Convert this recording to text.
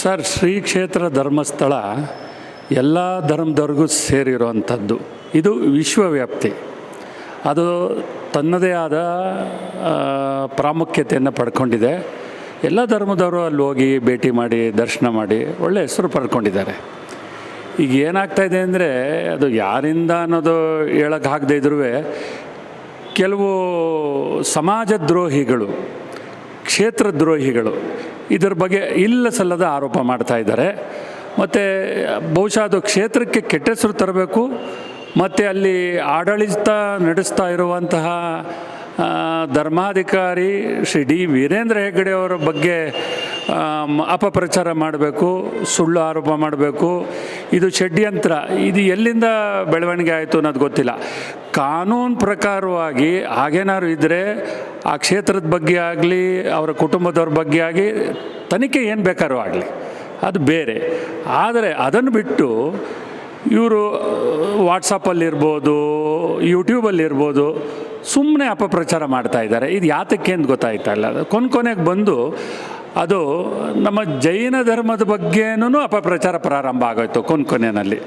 Sir Shri ಕ್ಷೇತ್ರ ಧರ್ಮಸ್ಥಳ ಎಲ್ಲ ಧರ್ಮದವ್ರಿಗೂ ಸೇರಿರುವಂಥದ್ದು. ಇದು ವಿಶ್ವವ್ಯಾಪ್ತಿ. ಅದು ತನ್ನದೇ ಆದ ಪ್ರಾಮುಖ್ಯತೆಯನ್ನು ಪಡ್ಕೊಂಡಿದೆ. ಎಲ್ಲ ಧರ್ಮದವರು ಅಲ್ಲಿ ಹೋಗಿ ಭೇಟಿ ಮಾಡಿ, ದರ್ಶನ ಮಾಡಿ ಒಳ್ಳೆಯ ಹೆಸರು ಪಡ್ಕೊಂಡಿದ್ದಾರೆ. ಈಗ ಏನಾಗ್ತಾ ಇದೆ ಅಂದರೆ, ಅದು ಯಾರಿಂದ ಅನ್ನೋದು ಹೇಳೋಕ್ಕಾಗದೇ ಇದ್ರೂ ಕೆಲವು ಸಮಾಜ ದ್ರೋಹಿಗಳು ಕ್ಷೇತ್ರ ದ್ರೋಹಿಗಳು ಇದರ ಬಗ್ಗೆ ಇಲ್ಲ ಸಲ್ಲದ ಆರೋಪ ಮಾಡ್ತಾ ಇದ್ದಾರೆ. ಮತ್ತು ಬಹುಶಃ ಅದು ಕ್ಷೇತ್ರಕ್ಕೆ ಕೆಟ್ಟ ಹೆಸರು ತರಬೇಕು. ಮತ್ತು ಅಲ್ಲಿ ಆಡಳಿತ ನಡೆಸ್ತಾ ಇರುವಂತಹ ಧರ್ಮಾಧಿಕಾರಿ ಶ್ರೀ ಡಿ ವೀರೇಂದ್ರ ಹೆಗ್ಗಡೆ ಅವರ ಬಗ್ಗೆ ಅಪಪ್ರಚಾರ ಮಾಡಬೇಕು, ಸುಳ್ಳು ಆರೋಪ ಮಾಡಬೇಕು. ಇದು ಷಡ್ಯಂತ್ರ. ಇದು ಎಲ್ಲಿಂದ ಬೆಳವಣಿಗೆ ಆಯಿತು ಅನ್ನೋದು ಗೊತ್ತಿಲ್ಲ. ಕಾನೂನು ಪ್ರಕಾರವಾಗಿ ಹಾಗೇನಾದ್ರು ಇದ್ದರೆ ಆ ಕ್ಷೇತ್ರದ ಬಗ್ಗೆ ಆಗಲಿ, ಅವರ ಕುಟುಂಬದವ್ರ ಬಗ್ಗೆ ಆಗಿ ತನಿಖೆ ಏನು ಬೇಕಾದ್ರೂ ಆಗಲಿ, ಅದು ಬೇರೆ. ಆದರೆ ಅದನ್ನು ಬಿಟ್ಟು ಇವರು ವಾಟ್ಸಪ್ಪಲ್ಲಿರ್ಬೋದು, ಯೂಟ್ಯೂಬಲ್ಲಿರ್ಬೋದು ಸುಮ್ಮನೆ ಅಪಪ್ರಚಾರ ಮಾಡ್ತಾ ಇದ್ದಾರೆ. ಇದು ಯಾತಕ್ಕೆ ಅಂತ ಗೊತ್ತಾಯ್ತಾ ಇಲ್ಲ. ಕೊನೆ ಕೊನೆಗೆ ಬಂದು ಅದು ನಮ್ಮ ಜೈನ ಧರ್ಮದ ಬಗ್ಗೆನೂ ಅಪಪ್ರಚಾರ ಪ್ರಾರಂಭ ಆಗೋಯ್ತು ಕೊನೆ ಕೊನೆಯಲ್ಲಿ.